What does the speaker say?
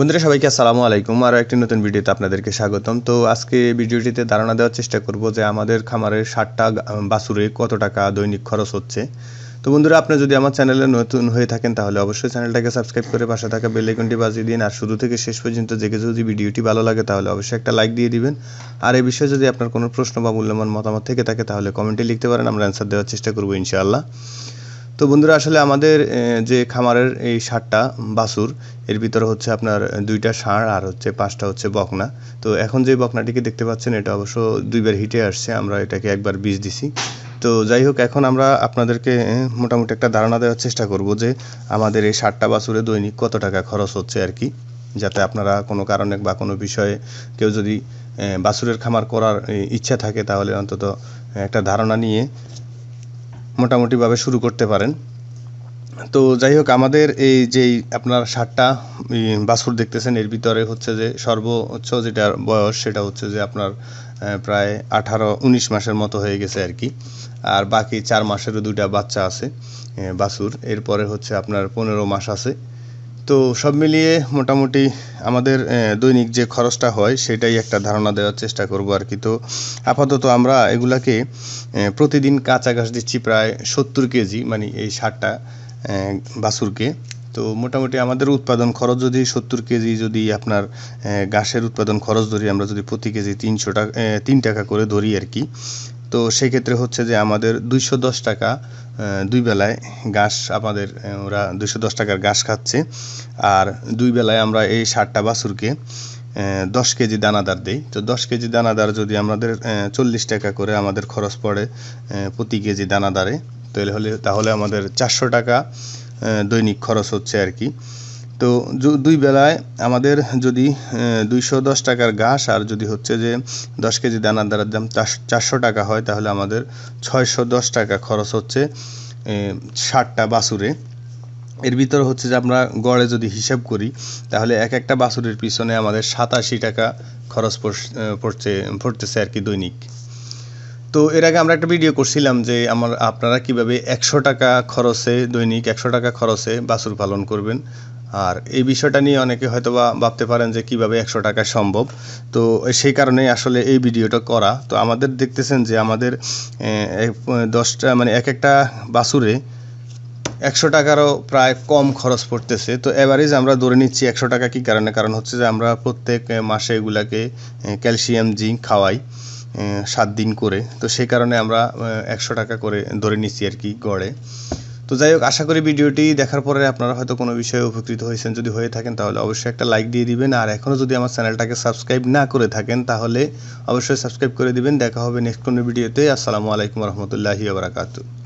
বন্ধুরা, সবাইকে আসসালামু আলাইকুম। আরও একটি নতুন ভিডিওতে আপনাদেরকে স্বাগতম। তো আজকে ভিডিওটিতে ধারণা দেওয়ার চেষ্টা করব যে আমাদের খামারের ষাটটা বাছুরে কত টাকা দৈনিক খরচ হচ্ছে। তো বন্ধুরা, আপনি যদি আমার চ্যানেলে নতুন হয়ে থাকেন, তাহলে অবশ্যই চ্যানেলটাকে সাবস্ক্রাইব করে পাশে থাকা বেল বাজিয়ে দিন। আর শুরু থেকে শেষ পর্যন্ত জেগে যদি ভিডিওটি ভালো লাগে, তাহলে অবশ্যই একটা লাইক দিয়ে দিবেন। আর এই বিষয়ে যদি আপনার কোনো প্রশ্ন বা মূল্যবান মতামত থেকে থাকে, তাহলে কমেন্টে লিখতে পারেন, আমরা অ্যান্সার দেওয়ার চেষ্টা করব ইনশাআল্লাহ। তো বন্ধুরা আসলে আমাদের যে খামারের এই ষাটটা বাছুর এর ভিতরে হচ্ছে আপনার দুইটা ষাঁড় আর হচ্ছে পাঁচটা হচ্ছে বকনা। তো এখন যে বকনাটিকে দেখতে পাচ্ছেন এটা অবশ্য দুইবার হিটে আসছে আমরা এটাকে একবার বীজ দিছি। তো যাই হোক এখন আমরা আপনাদেরকে মোটামুটি একটা ধারণা দেওয়ার চেষ্টা করব যে আমাদের এই ষাটটা বাছুরে দৈনিক কত টাকা খরচ হচ্ছে আর কি যাতে আপনারা কোনো কারণে বা কোনো বিষয়ে কেউ যদি এ, বাছুরের খামার করার ইচ্ছা থাকে তাহলে অন্তত একটা ধারণা নিয়ে মোটামুটিভাবে শুরু করতে পারেন। তো যাই হোক, আমাদের এই যেই আপনার ষাটটা বাছুর দেখতেছেন, এর ভিতরে হচ্ছে যে সর্বোচ্চ যেটা বয়স সেটা হচ্ছে যে আপনার প্রায় আঠারো, উনিশ মাসের মতো হয়ে গেছে আর কি। আর বাকি চার মাসেরও দুইটা বাচ্চা আছে বাছুর। এরপরে হচ্ছে আপনার পনেরো মাস আছে। তো সব মিলিয়ে মোটামুটি আমাদের দৈনিক যে খরচটা হয়, সেটাই একটা ধারণা দেওয়ার চেষ্টা করব আর কি। তো আপাতত আমরা এগুলাকে প্রতিদিন কাঁচা ঘাস দিচ্ছি প্রায় সত্তর কেজি মানে এই ষাটটা বাছুরকে। তো মোটামুটি আমাদের উৎপাদন খরচ যদি সত্তর কেজি যদি আপনার ঘাসের উৎপাদন খরচ ধরি, আমরা যদি প্রতি কেজি তিনশো টাকা তিন টাকা করে ধরি আর কি। তো সেই ক্ষেত্রে হচ্ছে যে আমাদের দুইশো দশ টাকা দুই বেলায় ঘাস আমাদের ওরা দুইশো দশ টাকার ঘাস খাচ্ছে। আর দুই বেলায় আমরা এই ষাটটা বাছুরকে দশ কেজি দানাদার দেই। তো দশ কেজি দানাদার যদি আমাদের চল্লিশ টাকা করে আমাদের খরচ পড়ে প্রতি কেজি দানাদারে, তাহলে হলে তাহলে আমাদের চারশো টাকা দৈনিক খরচ হচ্ছে আর কি। তো দুই বেলায় আমাদের যদি দুইশো দশ টাকার ঘাস, আর যদি হচ্ছে যে দশ কেজি দানাদারের দাম চারশো টাকা হয়, তাহলে আমাদের ছয়শো দশ টাকা খরচ হচ্ছে ষাটটা বাছুরে। এর ভিতরে হচ্ছে যে আমরা গড়ে যদি হিসাব করি, তাহলে এক একটা বাছুরের পিছনে আমাদের সাতাশি টাকা খরচ পড়ছে, পড়তেছে আর কি দৈনিক। তো এর আগে আমরা একটা ভিডিও করছিলাম যে আমার, আপনারা কীভাবে একশো টাকা খরচে দৈনিক একশো টাকা খরচে বাছুর পালন করবেন। আর এই বিষয়টা নিয়ে অনেকে হয়তো বা ভাবতে পারেন যে কীভাবে একশো টাকা সম্ভব। তো সেই কারণেই আসলে এই ভিডিওটা করা। তো আমাদের দেখতেছেন যে আমাদের দশটা মানে এক একটা বাছুরে একশো টাকারও প্রায় কম খরচ পড়তেছে। তো এভারেজ আমরা ধরে নিচ্ছি একশো টাকা কি কারণে? কারণ হচ্ছে যে আমরা প্রত্যেক মাসে এগুলাকে ক্যালসিয়াম, জিঙ্ক খাওয়াই। সাত দিন করে। তো সেই কারণে আমরা একশো টাকা করে ধরে নিচ্ছি আর কি গড়ে। তো যাই হোক, আশা করি ভিডিওটি দেখার পরে আপনারা হয়তো কোনো বিষয়ে উপকৃত হয়েছেন। যদি হয়ে থাকেন, তাহলে অবশ্যই একটা লাইক দিয়ে দিবেন। আর এখনও যদি আমার চ্যানেলটাকে সাবস্ক্রাইব না করে থাকেন, তাহলে অবশ্যই সাবস্ক্রাইব করে দিবেন। দেখা হবে নেক্সট কোনো ভিডিওতে। আসসালামু আলাইকুম রহমতুল্লাহি বারাকাতু